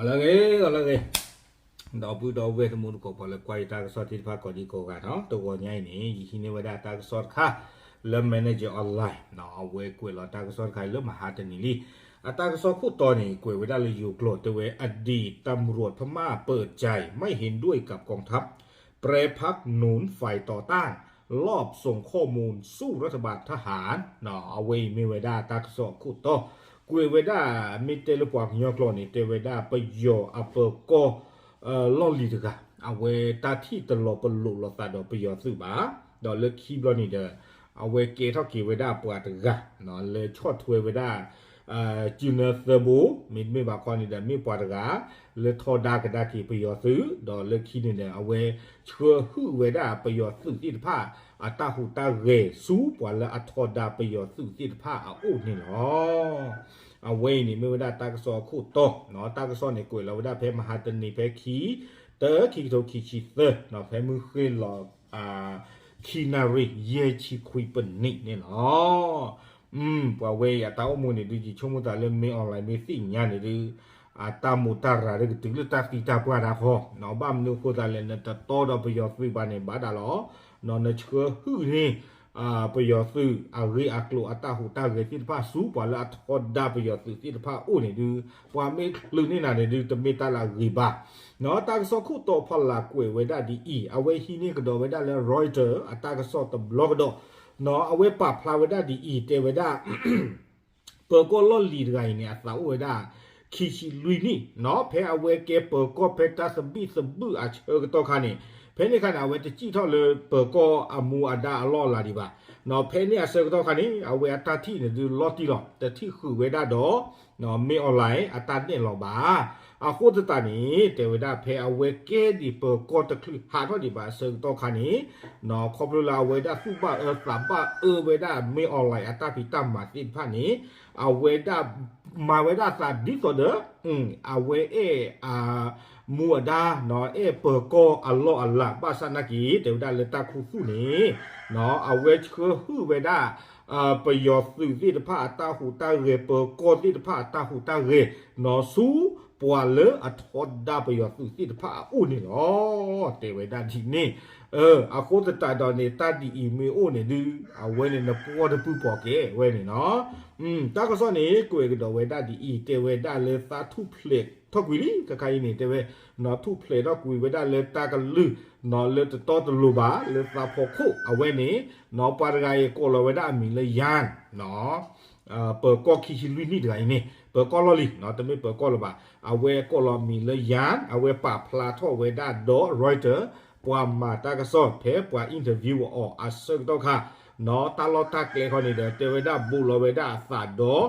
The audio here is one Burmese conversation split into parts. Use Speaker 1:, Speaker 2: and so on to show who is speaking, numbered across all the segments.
Speaker 1: अलग है अलग है दबु दबे तो मुन को पहले कोई ताक सतीर फा कोनी को गा हाँ तो वो न्याय नहीं यही ने वड़ा ताक सर खा लम मैंने जे अल्लाह ना वे कोई ला ताक सर खाई लम हाथ नीली อัตราซอคู่ตอนนี้กวยเวดาเลยอยู่โกรธตัวเวอดีตตำรวจพม่าเปิดใจไม่เห็นด้วยกับกองทัพเปรพักหนุนฝ่ายต่อต้านรอบส่งข้อมูลสู้รัฐบาลทหารนอเวเมเวดาตากซอคู่โต กุยเวดามีเตลปวกยอกลอนี่เตเวดาไปโยอเปโกเอ่อลอลีตกะเอาไว้ตาที่ตลอปลุลอตาดอไปโยสืบาดอเลิกคีบลอนี่เดอเอาไว้เกเท่ากีเวดาปวดตกะเนาะเลยชอดถวยเวดาအာဂျူနာသဘူမိမိဘာခေါ်နေတဲ့မိပွားတကလေထောဒါကဒါကီပယောစုဒေါ်လက်ခီနေတဲ့အဝဲချွဟုဝဲဒါပယောစုတိတဖာ อาตาหูตาเรสูปว่าละอัทอดาไปยอสุสิทธภาอาอูนี่หรอเอาเวนี่ไม่ว่าตากซอคู่โตเนาะตากซอในกวยเราได้เพมหาตนีเพขีเตอขีโทขีชีเตอเนาะเพมือเคยหลอกอ่าขีนาริเยชีคุยเป็นนี่เนี่ยเนาะอืมปว่าเวอาตาอมูนี่ดูจิชมตาเล่นไม่ออนไลน์ไม่สิ่งเนี่ยนี่ดูอาตามุตาระเรื่องตึกเลือตาฟีตาปวาราคอเนาะบ้ามนูโคตาเลนตะโตดอปยอสุบานในบาดาลอ နော်နချကဟူရင်းအာပယောသုအရိအကလိုအတဟုတရေတိပါစုပါလာထောဒါပယောသုတိတဖာအိုနေဒူပွာမေလူနေနာနေဒူတမေတလာရီဘာနော်တာကဆောခုတော့ဖလာကွေဝေဒဒီအီအဝေဟီနေကတော့ဝေဒလဲရိုက်တာအတာကဆောတဘလော့တော့နော်အဝေပါဖလာဝေဒဒီအီတေဝေဒပေါ်ကောလော်လီရိုင်းနေအတာဝေဒခီချီလူနီနော်ဖဲအဝေကေပေါ်ကောဖဲတာစဘီစဘူအချေကတော့ခါနေ ဖဲနေခါနာဝဲတကြည့်ထောက်လေပကောအမူအဒါအလောလာဒီပါနော်ဖဲနေအစကတော့ခါနေအဝဲအတာတိနေဒီလော်တီလောတတိခုဝဲဒါတော့နော်မေအွန်လိုင်းအတာနေလောပါအခုတတနီတေဝဒဖဲအဝဲကဲဒီပကောတခလဟာတော့ဒီပါစတော့ခါနေနော်ခေါပလလာဝဲဒါစုပါအစပါအဝဲဒါမေအွန်လိုင်းအတာဖီတမ်မာတိဖာနေအဝဲဒါမာဝဲဒါစာဒီဆိုဒอืมအဝဲအေအာ มัวดาเนาะเอเปอร์โกอัลลอฮ์อัลลาบาสนากีเดวดาเลตาคูฟุนี่เนาะอเวชคือฮูเวดาอ่าประโยชน์สื่อที่พาตาหูตาเรเปอร์โกที่พาตาหูตาเรเนาะสูปวเลออัทอดดาประโยชน์สื่อที่พาอูนี่เนาะเตเวดาทีนี่เอออาโคตตาดอนเนตาดีอีเมโอเนี่ยดูอาเวเนี่ยนะปัวde ปูปอเกเวเนี่ยเนาะอืมตาก็ซอนี่กวยก็ดอเวดาดีอีเตเวดาเลฟาทุเพลก ထောက်ကွီလီကကိုင်းနေတဲ့နော်သူဖလေတော့ကွီဝဒလက်တာကလူနော်လက်တော့တလူပါလက်တာဖို့ခုအဝဲနေနော်ပါရဂါရဲ့ကိုလဝဒအမီလေယန်နော်အပကောခီဟီလူနီဒိုင်းနေပကောလလီနော်တမေပကောလပါအဝဲကောလမီလေယန်အဝဲပါဖလာထောဝဲဒါဒေါ်ရိုက်တာပွာမာတာကဆော့ဖဲပွာအင်တာဗျူးအော်အဆော့တော့ခါနော်တာလော့တာကလေခေါ်နေတယ်တေဝဒဘူလဝဒသာဒေါ်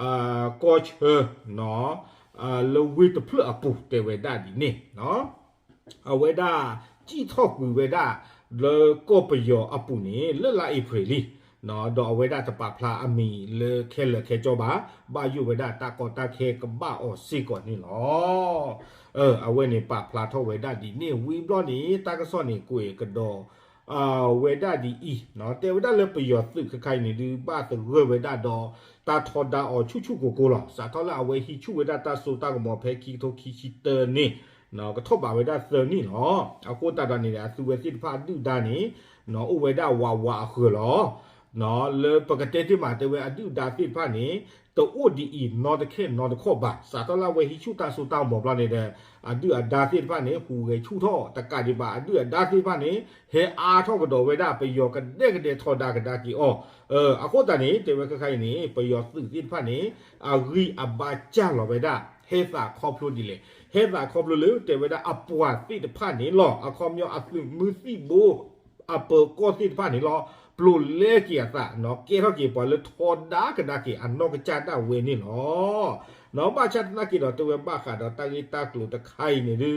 Speaker 1: အာကော့ချ်နော် အာလဝီတဖလအပူတေဝဒါဒီနေနော်အဝဲဒါကြည့်ထောက်ကူဝဲဒါလေကောပယောအပူနေလလာဧပြီလီနော်တော့ဝဲဒါတပဖလာအမီလေခဲလေခဲကြောပါဘာယူဝဲဒါတာကောတာခဲကဘာအော်စီကောနီလောเออအဝဲနေပဖလာထောဝဲဒါဒီနေဝီဘလော့နေတာကဆော့နေကိုေကတော့အာဝဲဒါဒီအီနော်တေဝဒါလေပယောသုခခိုင်နေဒီပါတရဝဲဒါတော့ တာထောဒါအော်ချူချူကိုကိုလာစာထောလာအဝဲဟီချူဝဲဒါတာဆိုတာကမောဖဲခီတိုခီချီတနေနော်ကထောပါဝဲဒါသနီနော်အကိုတာတာနေတဲ့အသူဝဲစစ်ဖာဒူဒါနေနော်ဥဝဲဒါဝါဝါခေလော နော်လေပကတေတိမာတဝေအတုဒါတိဖာနေတူဒီအီနော်တခဲနော်တခော့ပါစာတလာဝေဟိချူတာဆူတောင်းဘောပလာနေတဲ့အတုအဒါတိဖာနေဟူရေချူထောတကတိပါအတုအဒါတိဖာနေဟေအာထောကတော်ဝေဒပယောကတဲ့ကတဲ့ထောတာကတာကီအောအဲအခုတန်နေတေဝကခိုင်နေပယောသုတိဖာနေအဂီအဘာချာလောဝေဒဟေသာခေါပလိုဒီလေဟေသာခေါပလိုလေတေဝဒအပွားတိတဖာနေလောအခေါမျောအသုမူစီဘောအပကောတိတဖာနေလော ปลุเลเกียตะเนาะเกเท่ากี่ปอเลยทอดากันดากี่อันนอกกจัดดาเวนี่เนาะเนาะบ้าชัดนักกี่ดอกตัวบ้าขาดตากีตากลุตะไข่นี่ดื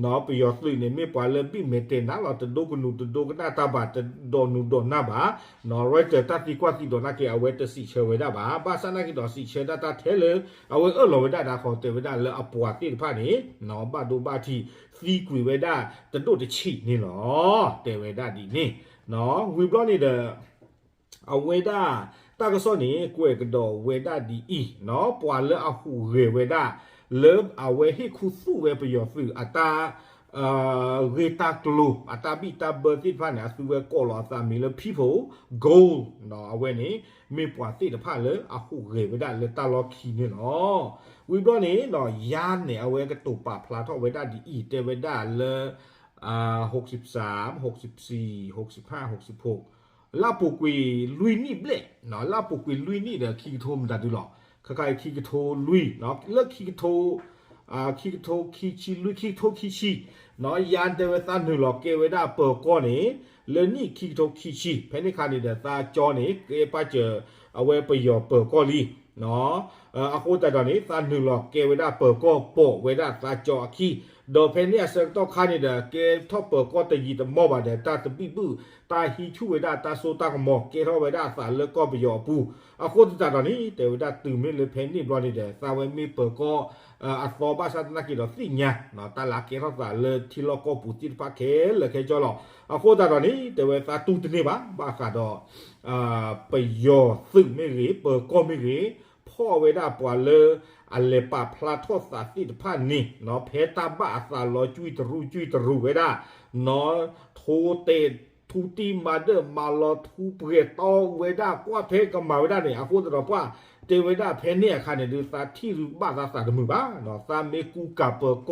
Speaker 1: เนาะไปยอดลุยนี่ไม่ปอเลยบิเมเตนะเราจะดูกันนูจะดูกันหน้าตาบาจะโดนนูโดนหน้าบาเนาะไรเจอตาตีกว่าตีโดนนักกี่เอาไว้จะสิเชเวดาบาบ้าซานักกี่ดอกสิเชดาตาเทเลยเอาไว้เออเราไว้ได้ดาขอเตเวดาเลยเอาปวดตีผ้านี่เนาะบ้าดูบ้าที่ซีกุยไว้ได้จะโดดจะฉีนี่เนาะเตเวดาดีนี่ နော်ဝီဘလော့နေတဲ့အဝေတာတကစောနေကွေကဒေါ်ဝေတာဒီအီနော်ပွာလအဟူရေဝေတာလေအဝေဟိခုစုဝေပယောဖူအတာအာရေတာကလူအတာဘီတာဘတိဖာနာစုဝေကောလာသမီလ people goal နော်အဝေနေမေပွာတိတဖာလေအဟူရေဝေတာလေတာလောခီနေနော်ဝီဘလော့နေနော်ယာနေအဝေကတူပါဖလာထောဝေတာဒီအီတေဝေတာလေ အာ63 64 65 66လာပုကွေလွီနိဘလက်နော်လာပုကွေလွီနိတဲ့ခီထိုမဒါဒူလောခခိုင်ခီထိုလွီနော်လက်ခီထိုအာခီထိုခီချီလွီခီထိုခီချီနော်ယန်တေဝသန်နူလောကေဝဲဒါပေါ်ကောနေလေနိခီထိုခီချီဖဲနိခါနေတဲ့သာကြောနေကေပါချအဝဲပယောပေါ်ကောလီနော်အခုတတော်နေသန်နူလောကေဝဒပကောပိုဝဒသာကြောအခီ ဒေါ်ဖဲနီအစတော့ခါနေတာကဲထော့ပေါ်ကောတကြီးတမောပါတဲ့တာတပိပုတာဟီချူဝေဒတာဆိုတာကမောကဲရောဝေဒသာလကောပယောပူအခုတတာတော့နီတေဝဒတူမေလေဖဲနီဘလော်နေတဲ့စာဝဲမီပေါ်ကောအသောဘာသာတနာကီတော့သိညာနော်တလာကဲရောသာလေတီလောကောပူတီပါခဲလေခဲကြောလောအခုတတာနီတေဝသာတူတနေပါဘာကတော့အာပယောသိမေရေပေါ်ကောမေရေဖောဝေဒပွာလေาปวาเลอเลปาพลาทอสาติพานี่เนาะเพตาบะสาลอจุยตรูจุยตรูเวดาเนาะโทเตทูตีมาเดอมาลอทูเปรตอเวด้ากว่าเพกมาเวดาเนี่ยอาคูตรว่าเตเวดาเพเนี่ยคันเนี่ยดูสาที่รูบาสาสาดมือบ้าเนาะสาเมกูกาเปโก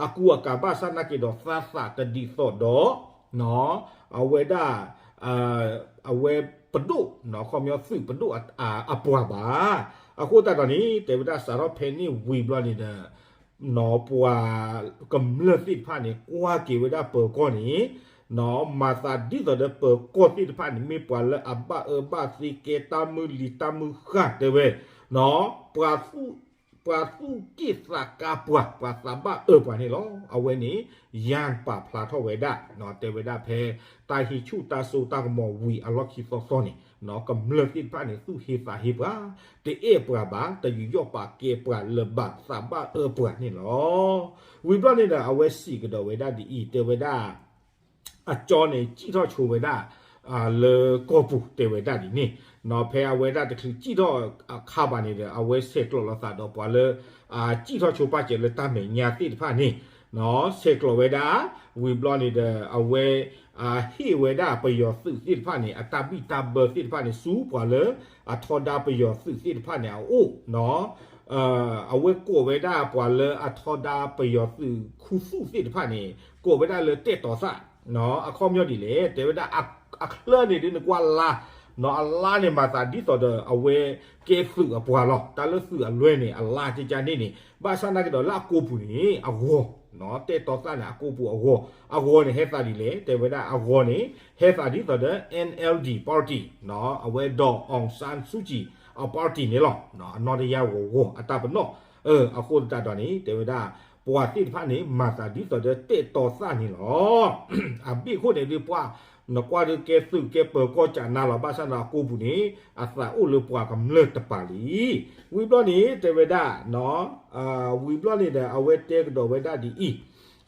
Speaker 1: อากูกาบาสานาเกดอสาสาตดิโซดอเนาะเอาเวด้าอ่าเอาเวปดุเนาะความยอสึปดุอ่าอปวาบา အခုတတနီတေဝဒစာရဖဲနီဝီဘလနီနာနော်ပွာကမ္လတိဖာနီကွာကေဝဒပကောနီနော်မာသာဒီတော်တဲ့ပကောတိဖာနီမေပွာလအဘအဘစီကေတာမူလီတာမူခတ်တဲ့ဝဲနော်ပွာစုပွာစုကိစကပွာပွာသဘအပွာနေလောအဝဲနေယန်ပါဖလာထောဝဲဒနော်တေဝဒဖဲတာဟီချူတာဆူတာမောဝီအလော့ခီဖော်ဖော်နီ นาะก็เลิกที่พระเนี่ยสู้เฮปาเฮปาแต่เอปราบาแต่อยู่ยอปาเกปราเลบัดสามบาเออปรานี่เนาะวิบลนี่นะเอาไว้สี่ก็เดาไว้ได้ดีเตไว้ได้อาจอเนี่ยจี้ทอชูไว้ได้อ่าเลกอปุเตไว้ได้ดีนี่เนาะเพอไว้ได้แต่คือจี้ทอคาบานี่เดเอาไว้เสกโลละสาดอปาเลอ่าจี้ทอชูปาเจเลตามเหมียติพระนี่เนาะเสกโลไว้ได้วิบลนี่เดเอาไว้အာဟိဝေဒပယောစုစိတဖာနေအတပိတဘစိတဖာနေစူပွာလေအထောဒပယောစုစိတဖာနေအိုနော်အာအဝဲကိုဝေဒပွာလေအထောဒပယောစုခုစုစိတဖာနေကိုဝေဒလေတက်တော်စနော်အခေါမျိုးဒီလေတေဝဒအခလနေဒီကွာလာနော်အလာနေမှာသာဒီတော်တဲ့အဝဲကဲစုအပွာလောတလစုအလွဲနေအလာကြကြနေနေဘာသာနာကတော့လာကိုပူနေအဝေါ နော်တဲ့တော်စနာကိုပူအဝေါအဝေါနေဟဲတာဒီလေတေဝဒအဝေါနေဟဲတာဒီတော်တဲ့ NLD party နော်အဝဲတော့အောင်ဆန်စုကြည်အပါတီနေလောနော်အနော်တရဝဝအတပနောเออအခုတတော်နေတေဝဒပွာတိဖာနေမာတာဒီတော်တဲ့တဲ့တော်စနေလောအပိခုနေဒီပွာ นกว่าเกสึเกเปก็จะนาลบาสนากูบุนี้อาสาอุลปวากำเลิตปาลีวิบลนี้เตเวดาเนาะอ่าวิบลนี้เดอเวเตกดเวดาดีอี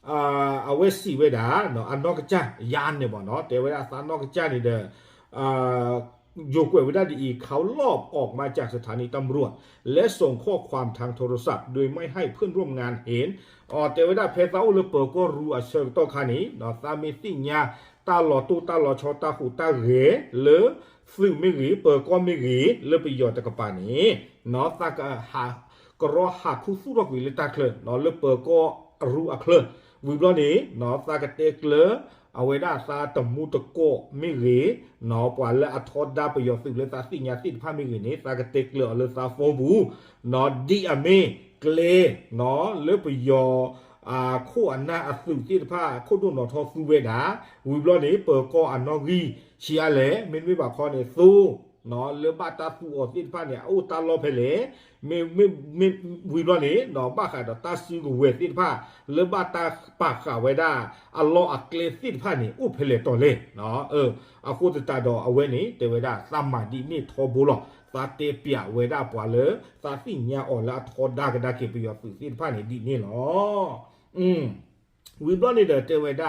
Speaker 1: อ่าอเวสีเวดาเนาะอันนอกจายานเนี่ยบ่เนาะเตเวดาสานอกจานี่เดอ่าโยกเววดาดีอีเขาลอบออกมาจากสถานีตำรวจ และส่งข้อความทางโทรศัพท์ โดยไม่ให้เพื่อนร่วมงานเห็นอ๋อเตวดาเพซาอุลเปก็รู้อาเชิงตอคานี้เตาหลอตูตาหลอชอตาหูตาเหเลือซึ่งไม่หรีเปิดก็ไม่หรีเลือไปโยอดตะกปานี้เนาะตากะหากรอหาคู่สู้รักวิเลตาเคลนเนาะเลือเปิดก็รู้อะเคลนวิบลอนี้เนาะตากะเตกเลอเอาไว้ด้าซาตมูตะโกไม่หรีเนาะปวนและอทอดดาระโยชน์สิ่งเลตาสิ่งยาสิ่งผ้าไม่หรีนี้สากะเตกเลือเลอซาโฟบูเนาะดีอเมเกลเนาะเลือไปโยชน์ အာခိုအနာအစုတိတဖာခိုတို့နော်ထောစုပဲတာဝီဘလော့နေပေါ်ကောအနော်ဂီရှီရလေမင်းမေပါခေါ်နေသိုးနော်လေဘာတာပူအတိတဖာနေအိုတာလောဖဲလေမေမေမေဝီဘလော့နေနော်ဘာခါတော့တာစီကိုဝဲတိတဖာလေဘာတာပါခါဝဲတာအလောအကလေတိတဖာနေဥဖဲလေတော်လေနော်အဲအခုတတာတော့အဝဲနေတေဝဲတာသမ္မာတိနေထောဘလောပါတေပြဝေဒပွာလေသာတိညာအော်လာထောဒါကဒါကေပြပစီဖာနေဒီနေလော 嗯，微博里头这位的，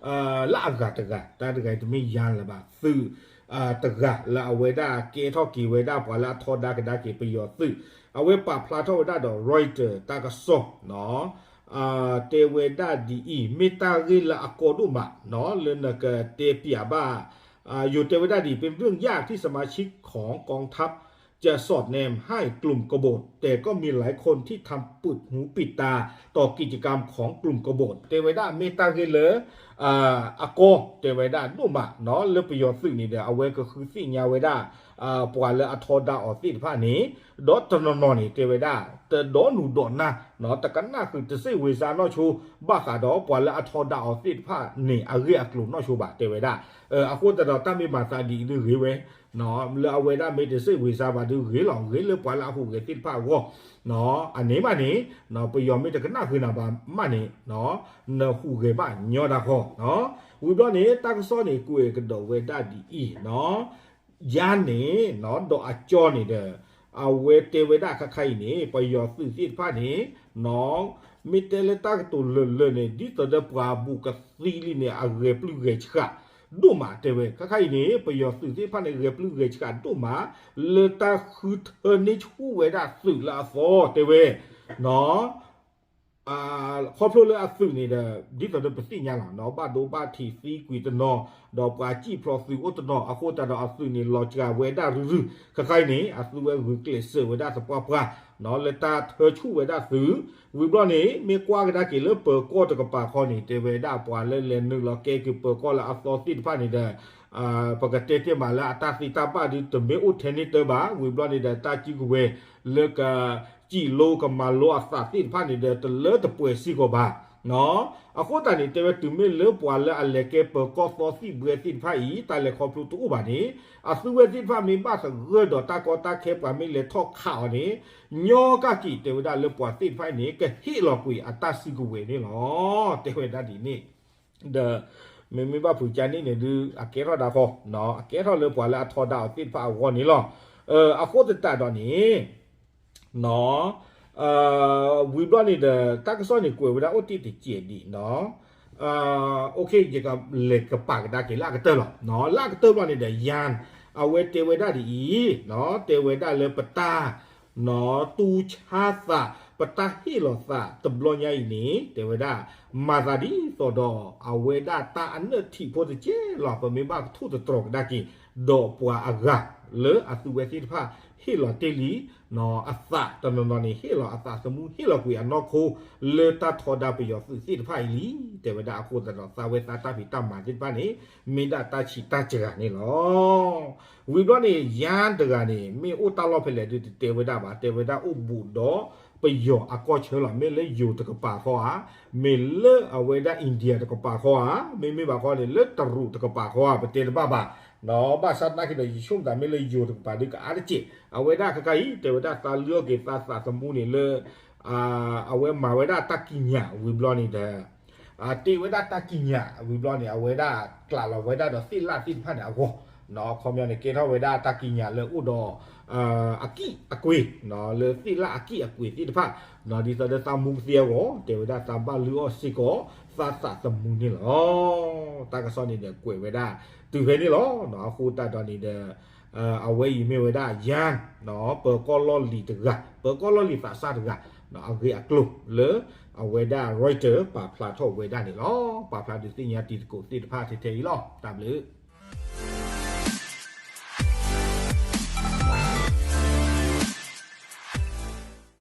Speaker 1: 呃，哪个这个，但这个怎么样了吧？是啊，这个那位的，给他给位的，把那他那个那给不要走，啊，为把普拉托那的 right 那个说，喏。Uh, te weda di i metari la akodu ma เนาะเรื่องเกเตปียบ้าอยู่เทวดาดีเป็นเรื่องยากที่สมาชิกของกองทัพ จะสอดแนมให้กลุ่มกบฏ แต่ก็มีหลายคนที่ทำปิดหูปิดตาต่อกิจกรรมของกลุ่มกบฏเตเวดาเมตาเกเลออาโกเตเวดานุมะเนาะเลประโยชน์ซึ่งนี่เดี๋ยวเอาไว้ก็คือสิ่งยาเวดา အာပွာလအထောဒအော်တိဖာနေဒေါ်တနနောနီတေဝဒတဒေါ်နူဒေါ်နာနော်တကနာခုတစိဝေစာနောချိုဘာခါဒေါ်ပွာလအထောဒအော်တိဖာနေအရေအကလုနောချိုဘာတေဝဒအခုတတော်တမေမာသာဒီလူရေဝဲနော်လာဝေဒမေတစိဝေစာဘာသူရေလောင်ရေလပွာလဟုကေတိဖာဝောနော်အနေမနေနော်ပယောမေတကနာခုနာဘာမနေနော်နဟုကေဘာညောတာခောနော်ဝီဘလောနေတက်ဆောနေကိုေကတော်ဝေဒဒီအီနော် စိတ်ဝေစားပါသူရေလောင်ရေလပွာလာဟုကေတိဖာဝောနော်အနေမနေနော်ပယောမေတ္တကနာခိနာပါမနေနော်နဟုကေပါညောတာခောနော်ဝိဘနေတက္ကစောနေကိုေကတော်ဝေဒဒီဤနော်ယာနေနော်တော့အကျော်နေတဲ့အဝေတေဝေဒခခိုင်နေပယောသုစိဖာနေနော်မိတေလတကတူလလနေဒီတဒပွားဘူးကသီလီနေအရေပလူကေချာတို့မှာတဲဝဲခခိုင်နေပယောစုတိဖာနေရပလူရချကတို့မှာလေတာခုထနေချူဝဲတာစုလာဖောတဲဝဲနော် အာခေါပလိုလေအစုနေတဲ့ဒီတော့ပစီညာလာနော်ဘာဒိုဘာတီစီကွီတနော်တော့ပွာကြည့်ပရိုဖီဥတနော်အခုတတော့အစုနေလောချကဝဲတာရူရူခခိုင်နေအစုဝဲဝီကလစ်ဆဝဲတာစပွားပွားနော်လေတာထချူဝဲတာစုဝီဘလောနေမေကွာကဒါကေလေပကောတကပါခေါနေတေဝဲတာပွာလဲလဲနုလောကေကပကောလာအစောတိဖာနေတဲ့အာပကတေတေမာလာအတာစီတာပါဒီတမေဥထေနေတဘာဝီဘလောနေတဲ့တာချီကွေလေကကြ ည်လိုကမာလိုအစာတိဖာနေတဲ့တလေတပွဲစီကိုပါနော်အခုတန်နေတေတူမေလေပွာလဲအလေကေပကောစောစီဘွေတိဖာဤတလေခေါပလူတူဘာနေအစုဝဲတိဖာမင်းပါစရဒတာကောတာခေပါမီလေထောက်ခေါနေညောကကီတေဝဒလေပွာတိဖာနေကဟီလောကွေအတစီကိုဝေနေလောတေဝဒဒီနေ the မမေဘဖူချန်နေနေဒီအကေရဒါခေါနော်အကေရလေပွာလာထောဒါတိဖာဝနီလော နော်အာဝီဘလနီဒတာကဆောနီကွေဝဒအိုတီတီကျဲဒီနော်အာโอเคเกกเลกปากดาเกลากเตลเนาะลากเตลนี่เดยานเอาเวเตเวดาดีเนาะเตเวดาเลปตาเนาะตูชาสะปตาฮิโลสะตบลอยายนี่เตเวดามาซาดีตอดอเอาเวดาตาอันเนทิโพเจลอปเมบาทุตตรอกดากิดอปัวอากาเลออสุเวสิทภา ဟီလောတေလီနော်အသတနနနီဟီလောအသစမှုဟီလောကွေအနောခိုလေတာထောဒပယောစီတိဖာလီတေဝဒအခုတတော်သာဝေတာတာဖီတမ္မာတိပနေမိဒတာချီတာချေကနေလောဝီဘောနေယန်တကနေမေဥတလောဖလေတေဝဒပါတေဝဒဥဘူ ဒေါ်ပယောအကောချေလာမေလေယူတကပါခေါ်ဟာမေလေအဝေဒအိန္ဒိယတကပါခေါ်ဟာမေမေပါခေါ်လေလေတရူတကပါခေါ်ဟာပတေဘာဘာနော်ဘာသတ်နာခိလေရှုံးတာမေလေယူတကပါဒီကအားချေအဝေဒခကီတေဝဒသာလျောကေသာသာသမူနေလေအာအဝေမဝေဒတကိညာဝီဘလောနေတဲ့အာတေဝဒတကိညာဝီဘလောနေအဝေဒကလာလဝေဒတော့စိလာတိဖတ်နေအကောနော်ခေါမျောနေကေထဝေဒတကိညာလေဥတော် အာအကိအကွေနော်လေတိလာအကိအကွေတိတဖတ်နော်ဒီသဒသမှုစီယောတေဝဒသဘာလူောစိကောသာသတမှုနေလောတာကစောနေတဲ့ကွေဝေဒသူဖဲနေလောနော်ခုတတ်တော်နေတဲ့အာအဝေးမေဝဒယန်နော်ပကောလောလီတကပကောလောလီဖာစာတကနော်အဂေအကလုလေအဝေဒရိုက်တာပါဖလာထောဝေဒနေလောပါဖလာဒီတင်ညာတီကိုတိတဖတ်တေတေလောတမ်လေ